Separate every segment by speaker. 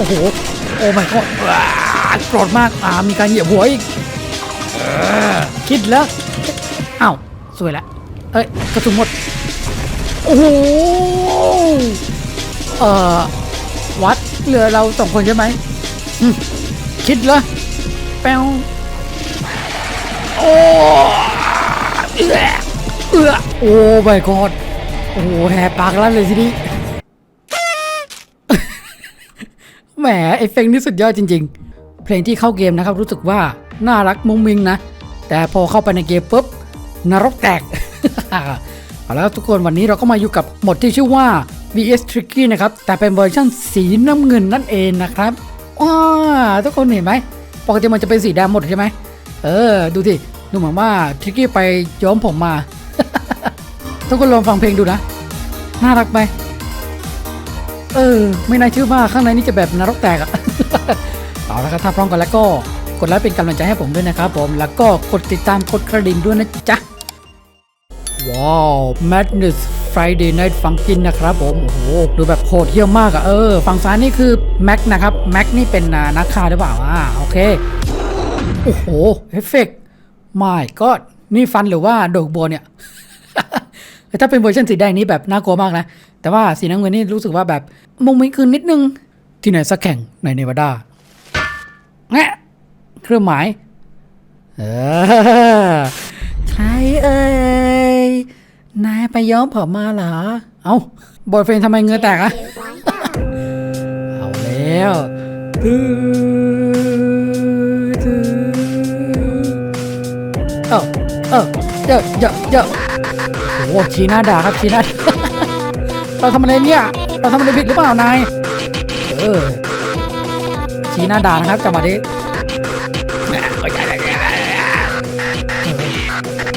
Speaker 1: โอ้โห โอ้ไม่ก็โกรธมาก อ่า มีการเหยียบหัวอีกเออคิดแล้วอ้าว สวยละ เอ้ย กระสุนหมด โอ้โห เอ่อ วัดเหลือเราสองคนใช่ไหมอืมคิดเหรอแป้วโอ้เอื้อเอื้อโอ้ไม่กอดโอ้โหแหกปากลั่นเลยทีนี้ แหมไอเฟงนี่สุดยอดจริง ๆ เพลงที่เข้าเกมนะครับรู้สึกว่าน่ารักมุ้งมิงนะ แต่พอเข้าไปในเกมปุ๊บนรกแตกเอาละทุกคนวันนี้เราก็มาอยู่กับหมดที่ชื่อว่า VS Tricky นะครับ แต่เป็นเวอร์ชันสีน้ำเงินนั่นเองนะครับว้าทุกคนเห็นไหมปกติมันจะเป็นสีดำหมดใช่ไหมเออ ดูสิดูเหมือนว่า Tricky ไปย้อมผมมา ทุกคนลองฟังเพลงดูนะ น่ารักไหม เออ ไม่น่าเชื่อว่าข้างในนี่จะแบบนรกแตกอะเอาละครับถ้าพร้อมกันแล้วก็กดไลค์เป็นกำลังใจให้ผมด้วยนะครับผมแล้วก็กดติดตามกดกระดิ่งด้วยนะจ๊ะว้าว Madness Friday Night Funkin นะครับผม โอ้โห ดูแบบโหดเหี้ยมมากอะเออ ฝั่งซ้ายนี่คือแม็กนะครับแม็กนี่เป็นนักฆ่าหรือเปล่าอ่าโอเค โอ้โหเอฟเฟกต์ไม่ก็นี่ฟันหรือว่าโดกบัวเนี่ย ถ้าเป็นเวอร์ชันสีแดงนี้แบบน่ากลัวมากนะ แต่ว่าสีน้ำเงินนี่รู้สึกว่าแบบมุงมิงคืนนิดนึง ที่ไหนสักแข่งในเนวาดาแงะเครื่องหมาย เออ ใครเอ่ย นายไปย้อมผมมาเหรอ เอ้า บอยเฟรนทำไมเงือแตกอะเอาแล้วตื้อตื้อเออเออเยอะเยอะเยอะ โอ้โหชี้หน้าด่าครับชี้หน้าเราทำอะไรเนี่ยเราทำอะไรผิดหรือเปล่านายเออชี้หน้าด่านะครับจังหวะนี้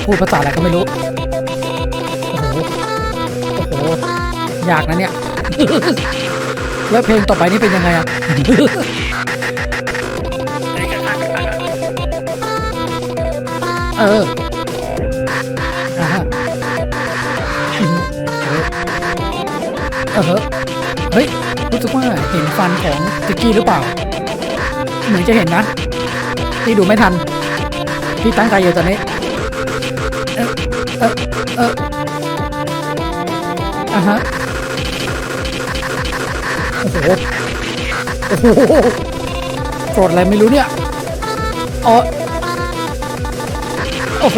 Speaker 1: พูดภาษาอะไรก็ไม่รู้โอ้โหโอ้โหยากนะเนี่ยแล้วเพลงต่อไปนี่เป็นยังไงอะเออ เออเฮ้ยรู้สึกว่าเห็นฟันของติกกี้หรือเปล่า เหมือนจะเห็นนะพี่ดูไม่ทันพี่ตั้งใจอยู่ตอนนี้เออเออเอออะฮะโอ้โหโอ้โหโกรธอะไรไม่รู้เนี่ยอ๋อโอ้โห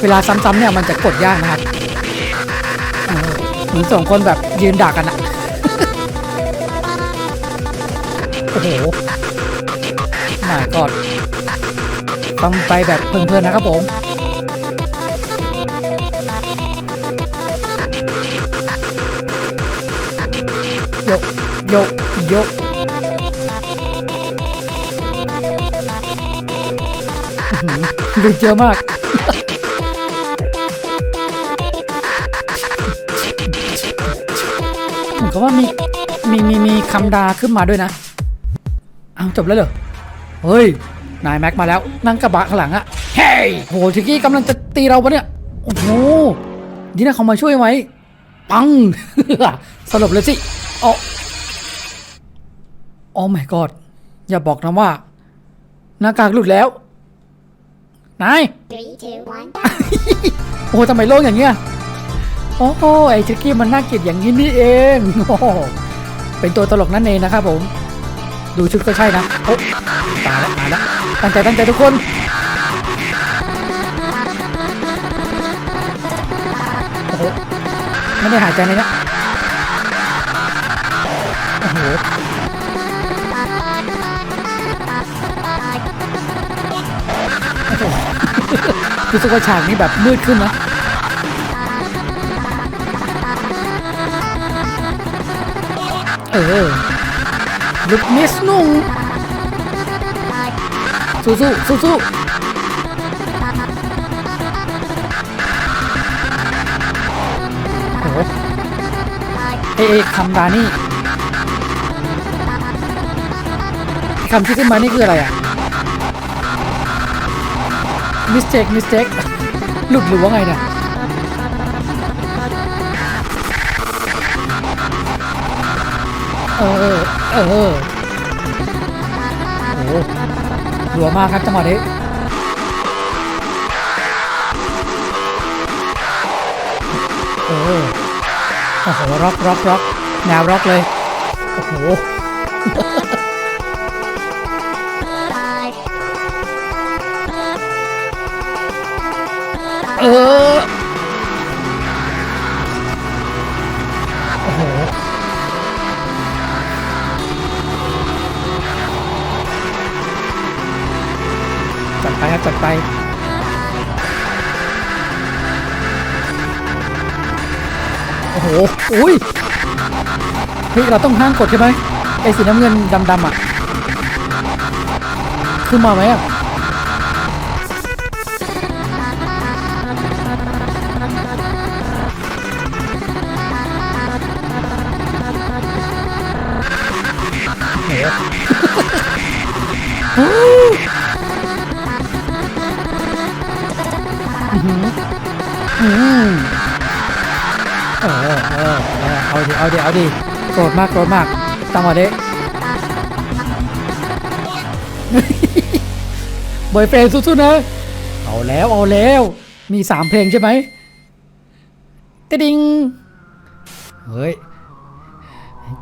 Speaker 1: เวลาซ้ำๆเนี่ยมันจะกดยากนะครับ เหมือนสองคนแบบยืนด่ากันอะโอ้โหมากอนฟังไปแบบเพลินๆนะครับผมโยกโยกโยกดูเยอะมาก กับว่ามีมีมีมีคำดาขึ้นมาด้วยนะ เอาจบแล้วเหรอ เฮ้ย นายแม็กมาแล้ว นั่งกระบะข้างหลังอะเฮ้ยโหทิกกี้กำลังจะตีเราปะเนี่ย โอ้โหนี่นะเขามาช่วยไหมปังสลบเลยสิโอ้โอ้ my god อย่าบอกนะว่า หน้ากากหลุดแล้ว นาย
Speaker 2: Three, two, one.
Speaker 1: โอ้ทำไมโล่งอย่างเงี้ย โอ้โหไอ้ทิกกี้มันน่าเกลียดอย่างนี้นี่เองโอ้โเป็นตัวตลกนั่นเองนะครับผม ดูชุดก็ใช่นะโอ้ตายแล้วตายแล้วตั้งใจตั้งใจทุกคนโอ้โหไม่ได้หายใจเลยนะโอ้โหโอ้โหรู้สึกว่าฉากนี้แบบมืดขึ้นนะ เออลุกนิสนุ่งสู้สู้สู้สู้โอ้โหเอ้ยเอ้ยคำดานี่คำที่ขึ้นมานี่คืออะไรอะมิสเ k กมิสเ k กหลุดหรือว่าไงเนี่ย เออ เออโอ้โหรัวมากครับจังหวะนี้เออโอ้โหร็อกร็อกร็อกแนวร็อกเลย โอ้โหเออ จัดไปโอ้โห อุ้ยเฮ้ยเราต้องห้ามกดใช่ไหมไอ้สีน้ำเงินดำๆอะ ขึ้นมาไหมอะอืมเออเออเออเอาดิเอาดิเอาดิโกรธมากโกรธมากตามมาเด้บอยเฟรนสู้ๆนะ เอาแล้วเอาแล้ว มีสามเพลงใช่ไหมตะดิงเฮ้ย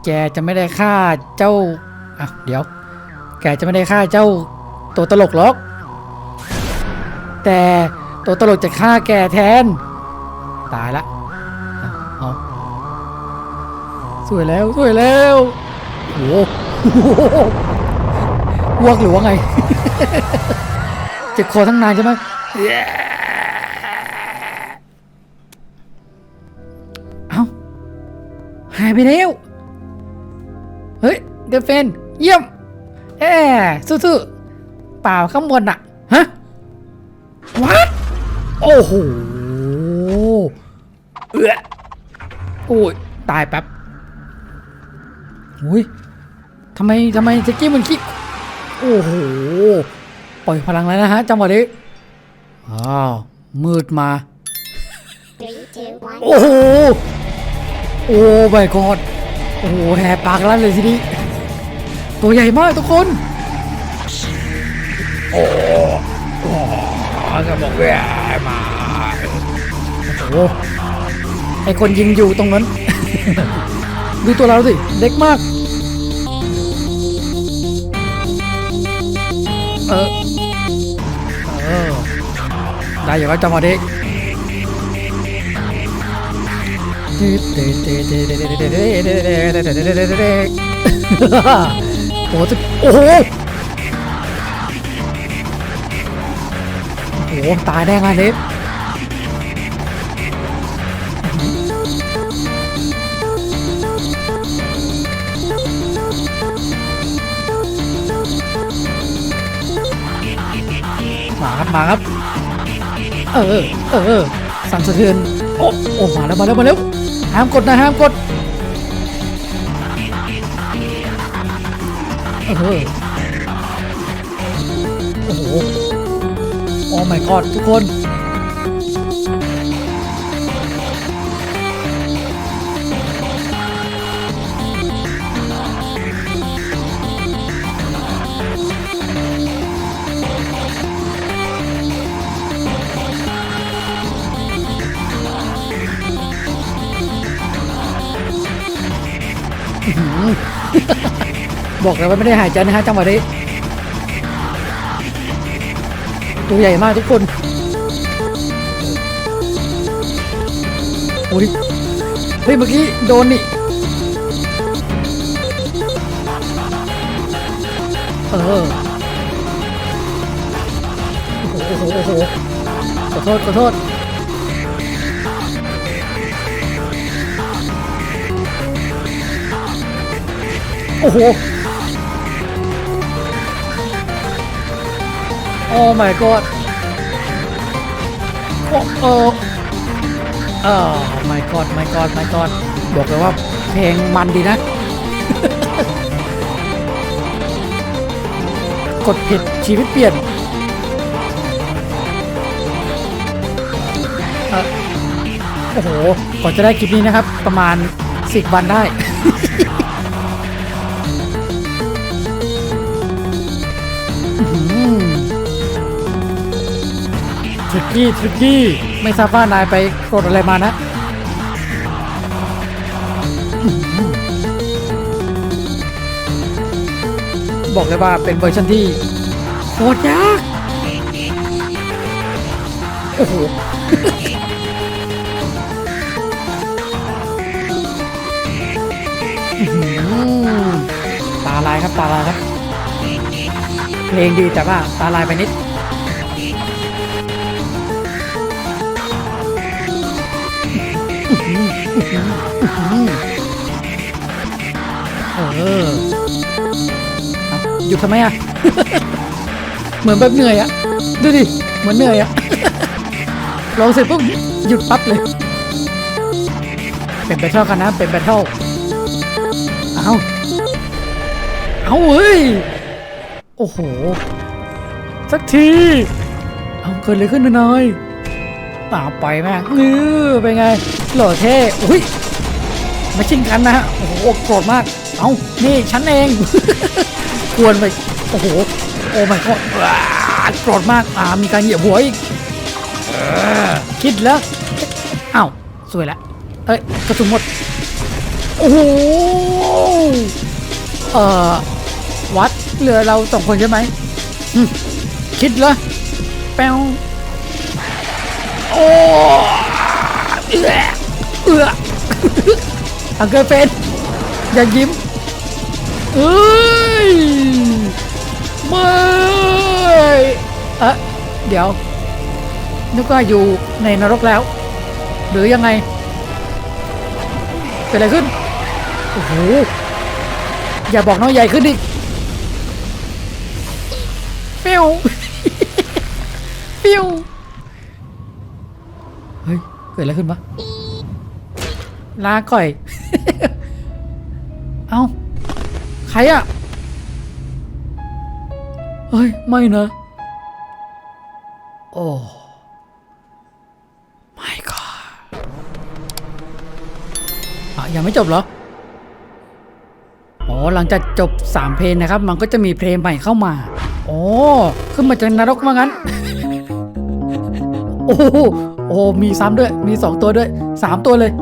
Speaker 1: แกจะไม่ได้ฆ่าเจ้าอะเดี๋ยว แกจะไม่ได้ฆ่าเจ้าตัวตลกหรอก แต่ ตัวตลกจะฆ่าแกแทน ตายละเอาเอาสวยแล้วสวยแล้วโอ้โหวกหรือว่าไงเจ็บคอทั้งนานใช่ไหมเอ้าหายไปแล้ว เฮ้ยเดฟเฟนเยี่ยมเอ๊สู้ๆเปล่าข้างบนอะฮะวัด โอ้โหเอื้อโอ้ยตายแป๊บอุ้ยทำไมทำไมสกี้มันคิกโอ้โหปล่อยพลังแล้วนะฮะจังหวะนี้อ้าวมืดมา
Speaker 2: Three, two, one.
Speaker 1: โอ้โหโอ้ไม่กอดโอ้โหแหกปากลั่นเลยทีนี้ตัวใหญ่มากทุกคนโอ้โหจะบอกแย่ มาโอ้โหไอคนยิงอยู่ตรงนั้น ดูตัวเราสิเล็กมาก เออเออได้อยู่แล้วจังหวะนี้โอ้โห หโอ้ตายแน่งานนี้มาครับมาครับ เออเออสั่นสะเทือนโอ้โอ้มาแล้วมาแล้วมาแล้วห้ามกดนะห้ามกดเออโอ้โหโอ้ my god ทุกคนบอกเลยว่าไม่ได้หายใจนะฮะจังหวะนี้ ตัวใหญ่มากทุกคนโอ้ยเฮ้ยเมื่อกี้โดนนี่ เออ โอ้โหโอ้โหขอโทษขอโทษโอ้โห โอ้ my god โอ้โอ้เออ my god my god my god บอกเลยว่าเพลงมันดีนะ กดผิดชีวิตเปลี่ยนเอ่อโอ้โหก่อนจะได้คลิปนี้นะครับ ประมาณ10วันได้ ทริกกี้ทริกกี้ไม่ทราบว่านายไปกดอะไรมานะ บอกเลยว่าเป็นเวอร์ชันที่โคตรยากโอ้โหตาลายครับตาลายครับเพลงดีแต่ว่าตาลายไปนิด เออหยุดทำไมอะ เหมือนแบบเหนื่อยอะ ดูดิ เหมือนเหนื่อยอะ ลองเสร็จปุ๊บหยุดปั๊บเลย เป็นแบทเทิลกันนะ เป็นแบทเทิลเอาเอาเฮ้ย โอ้โห สักที เอาเกิดอะไรขึ้นหน่อย ตาไปแม่งเออเป็นไงหล่อเท่อุ้ยมาชิงกันนะฮะโอ้โหโกรธมาก เอานี่ฉันเองกวนไปโอ้โหโอ้ไม่ก็โกรธมากอ่ามีการเหยียบหัวอีกอคิดแล้วอ้าวสวยแล้วเอ้ยกระสุนหมดโอ้โหเอ่อวัดเหลือเราสองคนใช่ไหมอืมคิดแล้วแป้ว โอ้เอื้อเอื้ออังเกิลเป็นอย่ายิ้มเอ้ยไม่เอะเดี๋ยวนึกว่าอยู่ในนรกแล้ว หรือยังไงเกิดอะไรขึ้นโอ้โหอย่าบอกน้องใหญ่ขึ้นดิปี้วปี้ว เกิดอะไรขึ้นวะลาก่อย เอ้า ใครอะเฮ้ย ไม่นะ โอ้ไม่ก็อะ ยังไม่จบเหรอ อ๋อ หลังจากจบ 3 เพลงนะครับ มันก็จะมีเพลงใหม่เข้ามาอ๋อขึ้นมาจากนรกว่างั้น โอ้โหโอ้มีซ้ำด้วย มี 2 ตัวด้วย 3 ตัวเลย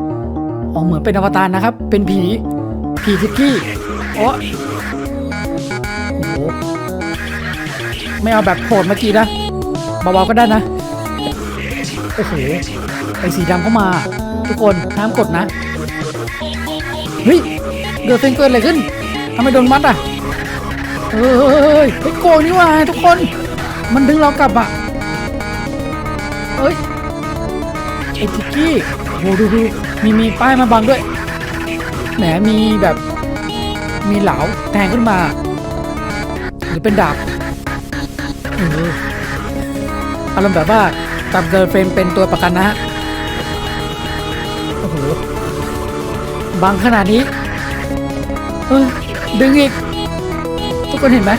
Speaker 1: อ๋อ เหมือนเป็นอวตารนะครับ เป็นผี ผีทิกกี้โอ้โอ้โห ไม่เอาแบบโหดเมื่อกี้นะ เบาๆก็ได้นะ โอ้โห ไอสีดำเข้ามา ทุกคนห้ามกดนะ เฮ้ย เดือดเซนเกิดอะไรขึ้นทำไมโดนมัดอะเฮ้ยไอ้โกงนี่ว่าทุกคน มันดึงเรากลับอะ เอ้ยไอ้ทิกกี้โหดูดูมีมีป้ายมาบังด้วยแหมมีแบบมีเหลาแทงขึ้นมา หรือเป็นดาบเอออารมณ์แบบว่าจับเกิร์ลเฟรนเป็นตัวประกันนะฮะโอ้โหบังขนาดนี้เออดึงอีก ทุกคนเห็นไหม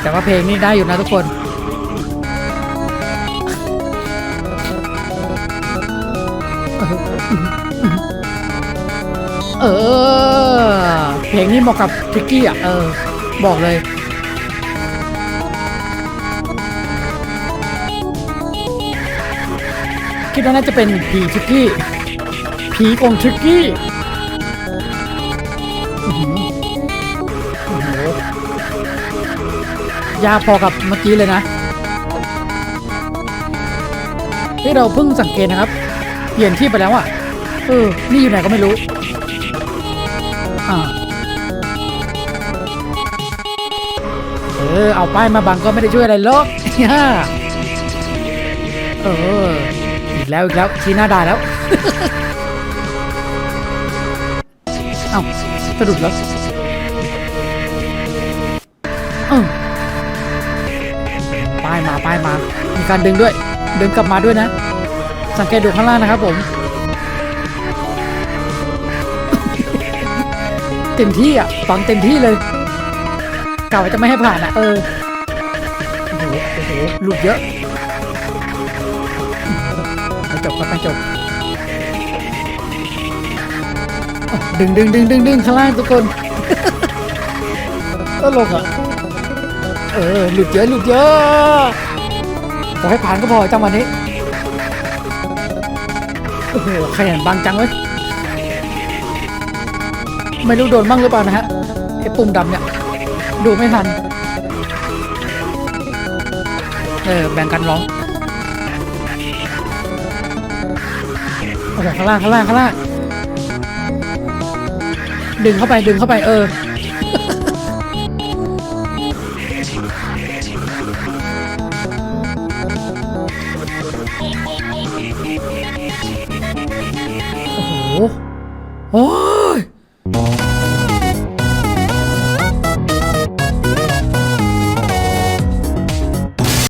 Speaker 1: แต่ว่าเพลงนี้ได้อยู่นะทุกคนเออ เพลงนี้เหมาะกับทิกกี้อะ เออ บอกเลย คิดว่าน่าจะเป็นผีทิกกี้ ผีกงทิกกี้ ยากพอกับเมื่อกี้เลยนะ ที่เราเพิ่งสังเกตนะครับ เปลี่ยนที่ไปแล้วอะเออนี่อยู่ไหนก็ไม่รู้ อ่า เออ เอาป้ายมาบังก็ไม่ได้ช่วยอะไรหรอกฮ่าเออ อีกแล้วอีกแล้วชี้หน้าได้แล้ว เอ้าสะดุดแล้วเออายมา มีการดึงด้วย ดึงกลับมาด้วยนะ สังเกตดูข้างล่างนะครับผมเต็มที่อะฟังเต็มที่เลยกะว่าจะไม่ให้ผ่านอะ เออโอ้โหโอ้โหหลุดเยอะไม่จบครับไม่จบดึงดึงดึงดึงดึงข้างล่างทุกคนตลกอะ เออหลุดเยอะหลุดเยอะ อให้ผ่านก็พอจังหวะนี้ โอ้โหขยันบางจังเว้ย ไม่รู้โดนบ้างหรือเปล่านะฮะไอ้ปุ่มดำเนี่ย ดูไม่ทัน เออ แบ่งกันร้อง โอ้โหข้างล่างข้างล่างข้างล่าง ดึงเข้าไปดึงเข้าไปเออ